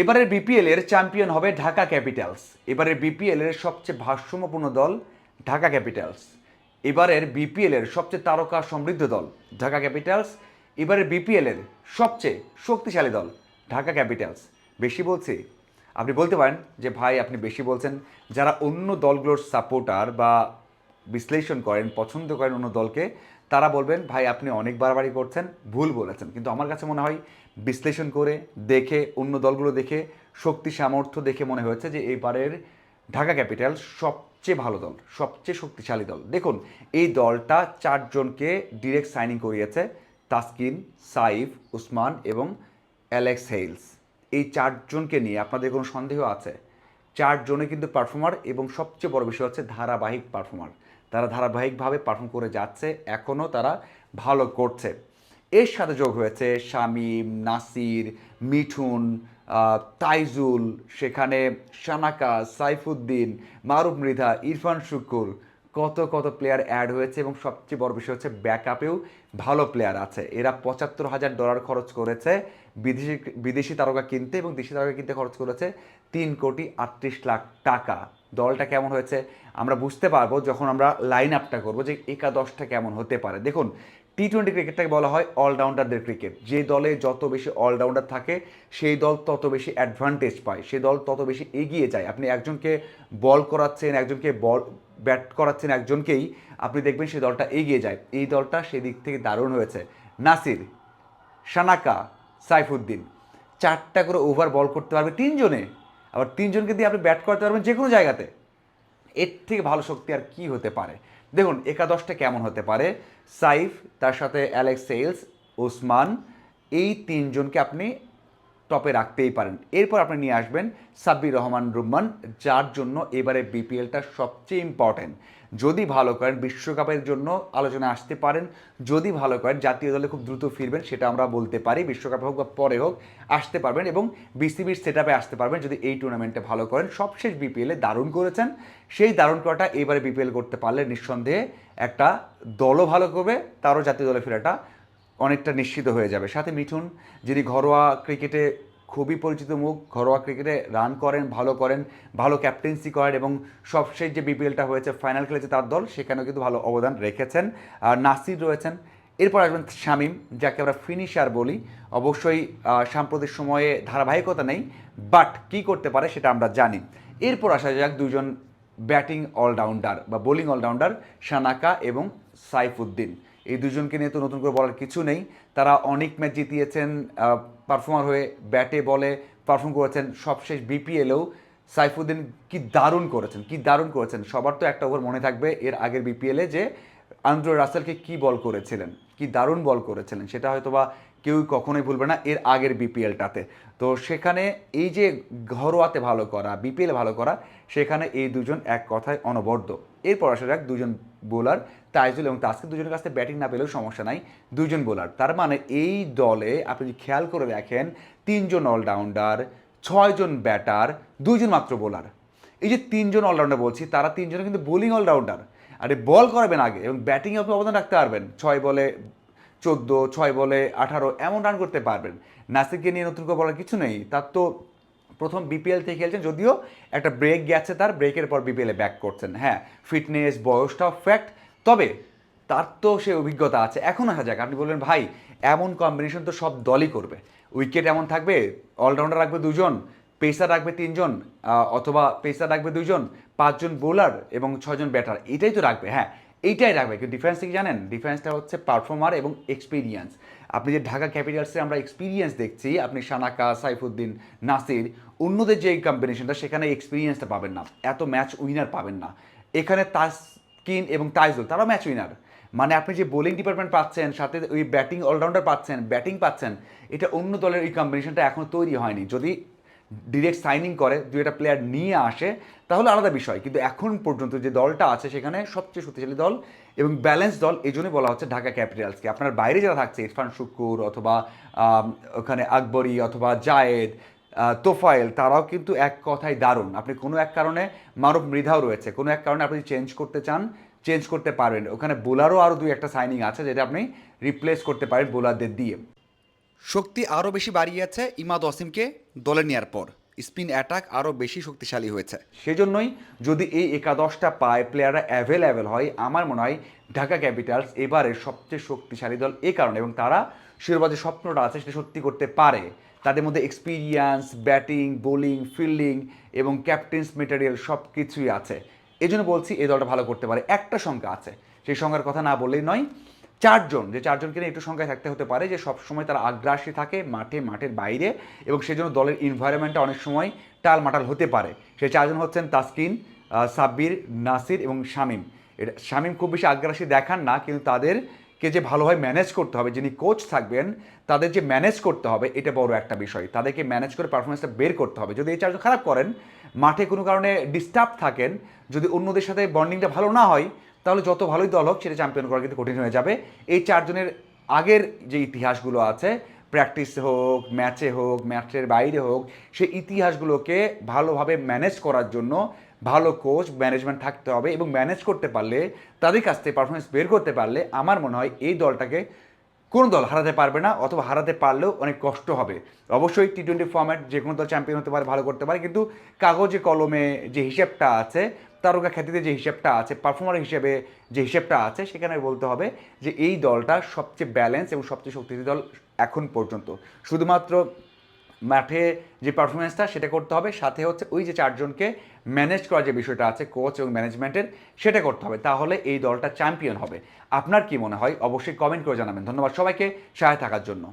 এবারের বিপিএল এর চ্যাম্পিয়ন হবে ঢাকা ক্যাপিটালস এবারের বিপিএল এর সবচেয়ে ভারসাম্যপূর্ণ দল ঢাকা ক্যাপিটালস এবারের বিপিএল এর সবচেয়ে তারকা সমৃদ্ধ দল ঢাকা ক্যাপিটালস এবারের বিপিএল এর সবচেয়ে শক্তিশালী দল ঢাকা ক্যাপিটালস বেশি বলছি, আপনি বলতে পারেন যে ভাই আপনি বেশি বলছেন, যারা অন্য দলগুলোর সাপোর্টার বা বিশ্লেষণ করেন, পছন্দ করেন অন্য দলকে তারা বলবেন, ভাই, আপনি অনেক বাড়াবাড়ি করছেন, ভুল বলেছেন। কিন্তু আমার কাছে মনে হয়, বিশ্লেষণ করে দেখে, অন্য দলগুলো দেখে, শক্তি, সামর্থ্য দেখে মনে হয়েছে যে এবারের ঢাকা ক্যাপিটাল সবচেয়ে ভালো দল, সবচেয়ে শক্তিশালী দল। দেখুন, এই দলটা চারজনকে ডিরেক্ট সাইনিং করিয়েছে তাসকিন, সাইফ, উসমান এবং অ্যালেক্স হেইলস। এই চারজনকে নিয়ে আপনাদের কোনো সন্দেহ আছে? চারজনে কিন্তু পারফর্মার এবং সবচেয়ে বড় বিষয় হচ্ছে ধারাবাহিক পারফর্মার তারা ধারাবাহিকভাবে পাঠন করে যাচ্ছে এখনও তারা ভালো করছে। এর সাথে যোগ হয়েছে শামীম, নাসির, মিঠুন তাইজুল, সেখানে শানাকা, সাইফুদ্দিন, মারুফ মৃধা, ইরফান শুকুর কত কত প্লেয়ার অ্যাড হয়েছে এবং সবচেয়ে বড় বিষয় হচ্ছে ব্যাকআপেও ভালো প্লেয়ার আছে। এরা পঁচাত্তর হাজার ডলার খরচ করেছে। বিদেশি বিদেশি তারকা কিনতে এবং দেশি তারকা কিনতে খরচ করেছে তিন কোটি আটত্রিশ লাখ টাকা। দলটা কেমন হয়েছে আমরা বুঝতে পারব যখন আমরা লাইন আপটা করব যে একাদশটা কেমন হতে পারে। দেখুন টি টোয়েন্টি ক্রিকেটটাকে বলা হয় অলরাউন্ডারদের ক্রিকেট যে দলে যত বেশি অলরাউন্ডার থাকে, সেই দল তত বেশি অ্যাডভান্টেজ পায় সেই দল তত বেশি এগিয়ে যায়। আপনি একজনকে বল করাচ্ছেন, একজনকে বল ব্যাট করাচ্ছেন, একজনকেই আপনি দেখবেন সেই দলটা এগিয়ে যায়। এই দলটা সেদিক থেকে দারুণ হয়েছে। নাসির শানাকা সাইফুদ্দিন। চারটা করে ওভার বল করতে পারবে তিনজনে। আবার তিনজনকে দিয়ে আপনি ব্যাট করতে পারবেন যে কোনো জায়গাতে। এর থেকে ভালো শক্তি আর কি হতে পারে? দেখুন, একাদশটা কেমন হতে পারে? সাইফ, তার সাথে অ্যালেক্স সেলস ওসমান, এই তিনজনকে আপনি টপে রাখতেই পারেন। এরপর আপনি নিয়ে আসবেন সাব্বির রহমান রুম্মান, যার জন্য এবারে বিপিএলটা সবচেয়ে ইম্পর্টেন্ট যদি ভালো করেন, বিশ্বকাপের জন্য আলোচনায় আসতে পারেন। যদি ভালো করেন, জাতীয় দলে খুব দ্রুত ফিরবেন, সেটা আমরা বলতে পারি। বিশ্বকাপে হোক বা পরে হোক, আসতে পারবেন এবং বিসিবির সেট আসতে পারবেন যদি এই টুর্নামেন্টে ভালো করেন। সবশেষ বিপিএলে দারুণ করেছেন। সেই দারুণ করাটা এবারে বিপিএল করতে পারলে নিঃসন্দেহে একটা দলও ভালো করবে, তারও জাতীয় দলে ফেরাটা অনেকটা নিশ্চিত হয়ে যাবে। সাথে মিঠুন, যিনি ঘরোয়া ক্রিকেটে খুবই পরিচিত মুখ, ঘরোয়া ক্রিকেটে রান করেন, ভালো করেন, ভালো ক্যাপ্টেন্সি করেন এবং সবশেষ যে বিপিএলটা হয়েছে ফাইনাল খেলেছে তার দল, সেখানেও কিন্তু ভালো অবদান রেখেছেন। আর নাসির রয়েছেন। এরপর আসবেন শামীম, যাকে আমরা ফিনিশার বলি। অবশ্যই সাম্প্রতিক সময়ে ধারাবাহিকতা নেই বাট কি করতে পারে সেটা আমরা জানি। এরপর আসা যাক দুজন ব্যাটিং অলরাউন্ডার বা বোলিং অলরাউন্ডার শানাকা এবং সাইফুদ্দিন। এই দুজনকে নিয়ে তো নতুন করে বলার কিছু নেই। তারা অনেক ম্যাচ জিতিয়েছেন পারফর্মার হয়ে ব্যাটে, বলে পারফর্ম করেছেন সবশেষ বিপিএলেও। সাইফুদ্দিন কি দারুণ করেছেন, কি দারুণ করেছেন, সবার তো একটা ওভার মনে থাকবে এর আগের বিপিএলে যে আন্দ্রো রাসেলকে কি বল করেছিলেন, কি দারুণ বল করেছিলেন, সেটা হয়তো বা কেউই কখনোই ভুলবে না এর আগের বিপিএলটাতে। তো সেখানে এই যে ঘরোয়াতে ভালো করা, বিপিএল ভালো করা, সেখানে এই দুজন এক কথায় অনবদ্য। এরপর আসা যাক দুজন বোলার তাইজুল এবং তাসকে দুজনের কাছে ব্যাটিং না পেলেও সমস্যা নাই, দুজন বোলার। তার মানে এই দলে আপনি যদি খেয়াল করে দেখেন, তিনজন অলরাউন্ডার, ছয়জন ব্যাটার, দুজন মাত্র বোলার। এই যে তিনজন অলরাউন্ডার বলছি, তারা তিনজনে কিন্তু বোলিং অলরাউন্ডার। আরে বল করাবেন আগে এবং ব্যাটিংয়ে আপনি অবদান রাখতে পারবেন। ছয় বলে চোদ্দ, ছয় বলে আঠারো, এমন রান করতে পারবেন। নাসিককে নিয়ে নতুন করে বলার কিছু নেই। তার তো প্রথম বিপিএল থেকে খেলছেন, যদিও একটা ব্রেক গেছে তার ব্রেকের পর বিপিএলে ব্যাক করছেন। হ্যাঁ ফিটনেস বয়সটাও ফ্যাক্ট তবে তার তো সে অভিজ্ঞতা আছে। এখন আসা যাক, আপনি বললেন, ভাই, এমন কম্বিনেশন তো সব দলই করবে। উইকেট এমন থাকবে অলরাউন্ডার রাখবে দুজন পেসার রাখবে তিনজন অথবা পেসার রাখবে দুজন, পাঁচজন বোলার এবং ছজন ব্যাটার এটাই তো রাখবে। হ্যাঁ এইটাই রাখবে। কিন্তু ডিফারেন্স কি জানেন? ডিফারেন্সটা হচ্ছে পারফর্মার এবং এক্সপিরিয়েন্স আপনি যে ঢাকা ক্যাপিটালসে আমরা এক্সপিরিয়েন্স দেখছি, আপনি সানাকা, সাইফুদ্দিন, নাসির, অন্যদের যে কম্বিনেশনটা সেখানে এক্সপিরিয়েন্সটা পাবেন না। এত ম্যাচ উইনার পাবেন না। এখানে তাসকিন এবং তাইজুল তারা ম্যাচ উইনার মানে আপনি যে বোলিং ডিপার্টমেন্ট পাচ্ছেন, সাথে ওই ব্যাটিং অলরাউন্ডার পাচ্ছেন ব্যাটিং পাচ্ছেন, এটা অন্য দলের এই কম্বিনেশনটা এখনও তৈরি হয়নি। যদি ডিরেক্ট সাইনিং করে দু একটা প্লেয়ার নিয়ে আসে, তাহলে আলাদা বিষয়। কিন্তু এখন পর্যন্ত যে দলটা আছে সেখানে সবচেয়ে শক্তিশালী দল এবং ব্যালেন্স দল, এই জন্যই বলা হচ্ছে ঢাকা ক্যাপিটালসকে। আপনার বাইরে যারা থাকছে, ইরফান শুকুর অথবা ওখানে আকবরী অথবা জায়েদ তোফায়েল, তারাও কিন্তু এক কথায় দারুণ। আপনি কোনো এক কারণে মানব মৃধাও রয়েছে। কোনো এক কারণে আপনি চেঞ্জ করতে চান চেঞ্জ করতে পারবেন। ওখানে বোলারও আরও দুই একটা সাইনিং আছে যেটা আপনি রিপ্লেস করতে পারেন বোলারদের দিয়ে। শক্তি আরও বেশি বাড়িয়েছে ইমাদ ওয়াসিমকে দলে নেওয়ার পর। স্পিন অ্যাটাক আরও বেশি শক্তিশালী হয়েছে। সেজন্যই যদি এই একাদশটা পায়, প্লেয়াররা অ্যাভেলেবেল হয়, আমার মনে হয় ঢাকা ক্যাপিটালস এবারের সবচেয়ে শক্তিশালী দল এই কারণে। এবং তারা শিরোপা যে স্বপ্নটা আছে, সেটা সত্যি করতে পারে। তাদের মধ্যে এক্সপিরিয়েন্স ব্যাটিং বোলিং ফিল্ডিং এবং ক্যাপ্টেন্স মেটেরিয়াল সব কিছুই আছে। এই জন্য বলছি এই দলটা ভালো করতে পারে। একটা সংখ্যা আছে। সেই সংখ্যার কথা না বললেই নয় চারজন, যে চারজনকে নিয়ে একটু সংখ্যায় থাকতে হতে পারে, যে সবসময় তারা আগ্রাসী থাকে মাঠে, মাঠের বাইরে, এবং সেজন্য দলের ইনভায়রনমেন্টটা অনেক সময় টালমাটাল হতে পারে। সেই চারজন হচ্ছেন তাসকিন সাব্বির, নাসির এবং শামীম। এটা শামীম খুব বেশি আগ্রাসী দেখান না, কিন্তু তাদেরকে যে ভালোভাবে ম্যানেজ করতে হবে, যিনি কোচ থাকবেন, তাদের যে ম্যানেজ করতে হবে, এটা বড় একটা বিষয়। তাদেরকে ম্যানেজ করে পারফরমেন্সটা বের করতে হবে। যদি এই চারজন খারাপ করেন, মাঠে কোনো কারণে ডিস্টার্ব থাকেন, যদি অন্যদের সাথে বন্ডিংটা ভালো না হয় তাহলে যত ভালোই দল হোক, সেটা চ্যাম্পিয়ন করা কিন্তু কঠিন হয়ে যাবে। এই চারজনের আগের যে ইতিহাসগুলো আছে প্র্যাকটিস হোক ম্যাচে হোক ম্যাচের বাইরে হোক, সেই ইতিহাসগুলোকে ভালোভাবে ম্যানেজ করার জন্য ভালো কোচ ম্যানেজমেন্ট থাকতে হবে এবং ম্যানেজ করতে পারলে, তাদের কাছ থেকে পারফরমেন্স বের করতে পারলে, আমার মনে হয় এই দলটাকে কোনো দল হারাতে পারবে না অথবা হারাতে পারলেও অনেক কষ্ট হবে। অবশ্যই টি টোয়েন্টি ফর্ম্যাট যে কোনো দল চ্যাম্পিয়ন হতে পারে, ভালো করতে পারে, কিন্তু কাগজে কলমে যে হিসেবটা আছে তারকা খ্যাতিতে যে হিসেবটা আছে পারফর্মার হিসেবে যে হিসেবটা আছে, সেখানে বলতে হবে যে এই দলটা সবচেয়ে ব্যালেন্স এবং সবচেয়ে শক্তিশালী দল এখন পর্যন্ত। শুধুমাত্র মাঠে যে পারফরমেন্সটা সেটা করতে হবে, সাথে হচ্ছে ওই যে চারজনকে ম্যানেজ করার যে বিষয়টা আছে কোচ এবং ম্যানেজমেন্টের সেটা করতে হবে, তাহলে এই দলটা চ্যাম্পিয়ন হবে। আপনার কি মনে হয়? অবশ্যই কমেন্ট করে জানাবেন। ধন্যবাদ সবাইকে সহায় থাকার জন্য।